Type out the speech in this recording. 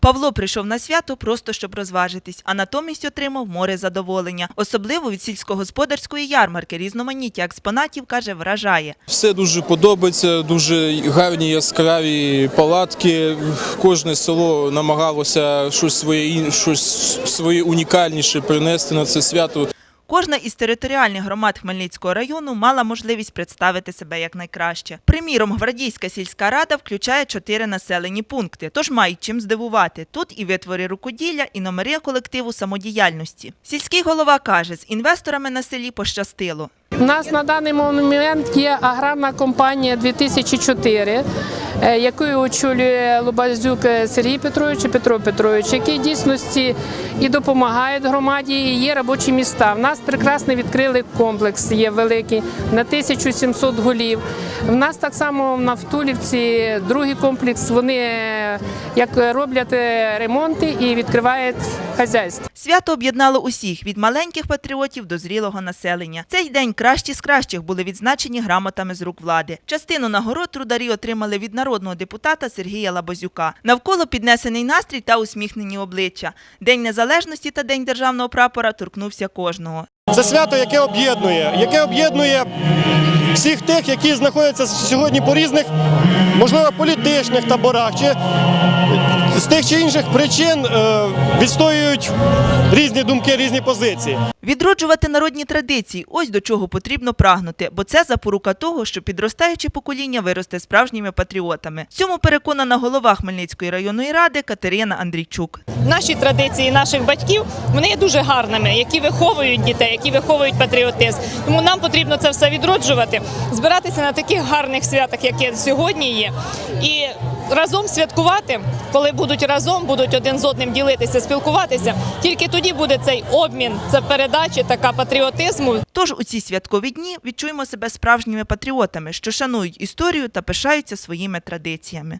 Павло прийшов на свято просто щоб розважитись, а натомість отримав море задоволення. Особливо від сільськогосподарської ярмарки різноманіття експонатів каже, вражає. Все дуже подобається, дуже гарні яскраві палатки. Кожне село намагалося щось своє щось своє унікальніше принести на це свято. Кожна із територіальних громад Хмельницького району мала можливість представити себе якнайкраще. Приміром, Гвардійська сільська рада включає чотири населені пункти, тож мають чим здивувати. Тут і витвори рукоділля, і номери колективу самодіяльності. Сільський голова каже, з інвесторами на селі пощастило. У нас на даний момент є аграрна компанія 2004, е, якою очолює Лобазюк Сергій Петрович Петро Петрович, які в дійсності і допомагають громаді, і є робочі міста. У нас прекрасний відкрили комплекс, є великий на 1700 голів. В нас так само на Втулівці другий комплекс. Вони е, як роблять е, ремонти і відкривають хазяйство. Свято об'єднало усіх від маленьких патріотів до зрілого населення. Цей день кращі з кращих були відзначені грамотами з рук влади. Частину нагород трударі отримали від народного депутата Сергія Лабазюка. Навколо піднесений настрій та усміхнені обличчя. День незалежності та день державного прапора торкнувся кожного. Це свято, яке об'єднує, яке об'єднує всіх тих, які знаходяться сьогодні по різних, можливо, політичних таборах, чи з тих чи інших причин е, відстоюють різні думки, різні позиції. Відроджувати народні традиції ось до чого потрібно прагнути, бо це запорука того, що підростаюче покоління виросте справжніми патріотами. Цьому переконана голова Хмельницької районної ради Катерина Андрійчук. наші традиції наших батьків вони є дуже гарними, які виховують дітей, які виховують патріотизм. Тому нам потрібно це все відроджувати, збиратися на таких гарних святах, які сьогодні є, і разом святкувати, коли будуть разом, будуть один з одним ділитися, спілкуватися. Тільки тоді буде цей обмін, це передача така патріотизму. Тож у ці святкові дні відчуємо себе справжніми патріотами, що шанують історію та пишаються своїми традиціями.